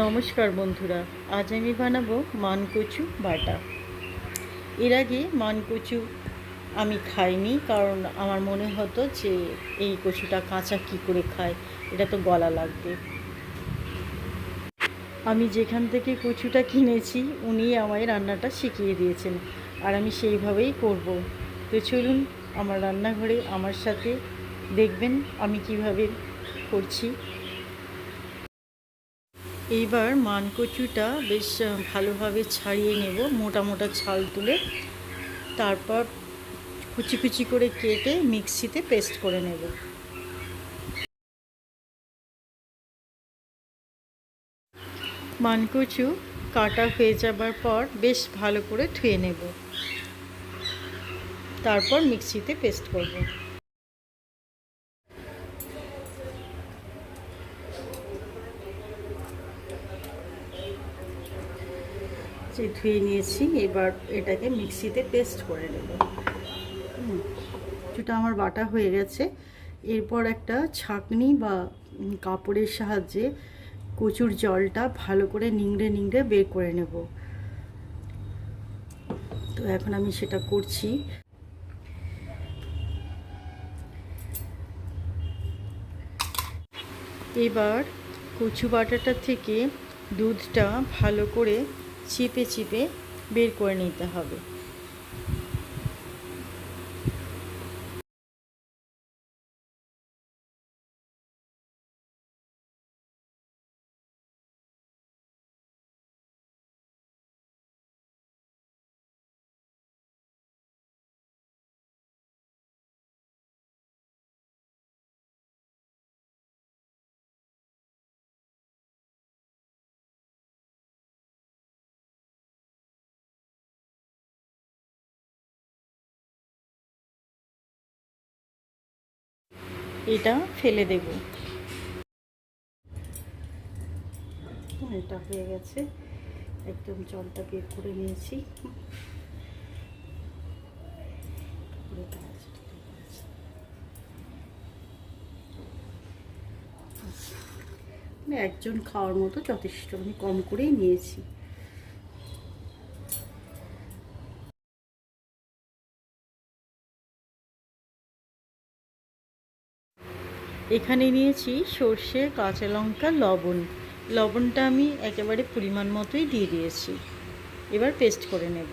নমস্কার বন্ধুরা, আজ আমি বানাবো মানকচু বাটা। এর আগে মানকচু আমি খাইনি, কারণ আমার মনে হতো যে এই কচুটা কাঁচা কি করে খায়, এটা তো গলা লাগবে। আমি যেখান থেকে কচুটা কিনেছি, উনি আমায় রান্নাটা শিখিয়ে দিয়েছেন, আর আমি সেইভাবেই করব। তো চলুন, আমার রান্নাঘরে আমার সাথে দেখবেন আমি কীভাবে করছি। এইবার মানকচুটা বেশ ভালোভাবে ছাড়িয়ে নেব, মোটা মোটা ছাল তুলে। তারপর কুচি কুচি করে কেটে মিক্সিতে পেস্ট করে নেব। মানকচু কাটা হয়ে যাবার পর বেশ ভালো করে ধুয়ে নেব। তারপর মিক্সিতে পেস্ট করব। যে ধুয়ে নিয়েছি, এবার এটাকে মিক্সিতে পেস্ট করে নেব। কিছুটা আমার বাটা হয়ে গেছে। এরপর একটা ছাঁকনি বা কাপড়ের সাহায্যে কচুর জলটা ভালো করে নিংড়ে নিংড়ে বের করে নেব। তো এখন আমি সেটা করছি। এবার কচু বাটাটা থেকে দুধটা ভালো করে চিপে চিপে বের করে নিতে হবে। এটা ফেলে দেব। এটা হয়ে গেছে। একদম জলটা বের করে নিয়েছি। মানে একজন খাওয়ার মতো যথেষ্ট আমি কম করেই নিয়েছি। এখানে নিয়েছি সর্ষে, কাঁচা লঙ্কা, লবণ। লবণটা আমি একেবারে পরিমাণ মতোই দিয়ে দিয়েছি। এবার পেস্ট করে নেব।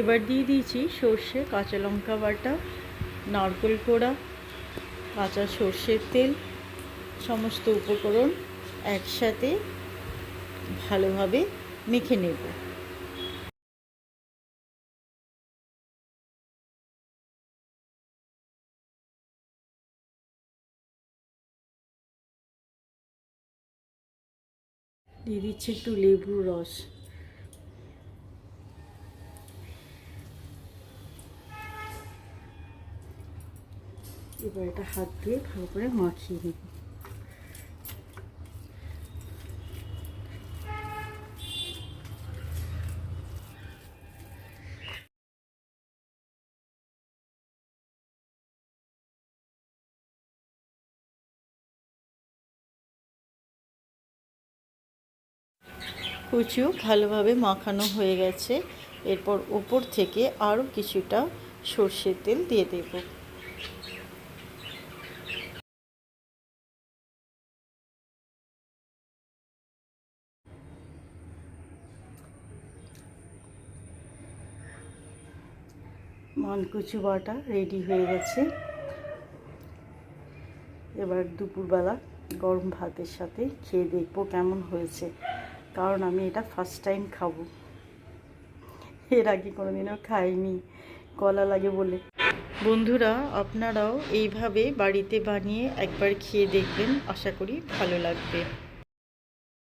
এবার দিয়ে দিয়েছি সর্ষে, কাঁচা লঙ্কা বাটা, নারকেল কোড়া, কাঁচা সর্ষের তেল, সমস্ত উপকরণ একসাথে ভালোভাবে মেখে নেব। দিয়ে দিচ্ছি একটু লেবুর রস। এবার এটা হাত দিয়ে ভালো করে মাখিয়ে নেব। কুচিও ভালোভাবে মাখানো হয়ে গেছে। এরপর ওপর থেকে আরও কিছুটা সর্ষের তেল দিয়ে দেব। মানকুচু বাটা রেডি হয়ে গেছে। এবার দুপুরবেলা গরম ভাতের সাথে খেয়ে দেখব কেমন হয়েছে। কারণ আমি এটা ফার্স্ট টাইম খাব। এর আগে কোনোদিনও খাইনি, কলা লাগে বলে। বন্ধুরা, আপনারাও এইভাবে বাড়িতে বানিয়ে একবার খেয়ে দেখবেন। আশা করি ভালো লাগবে।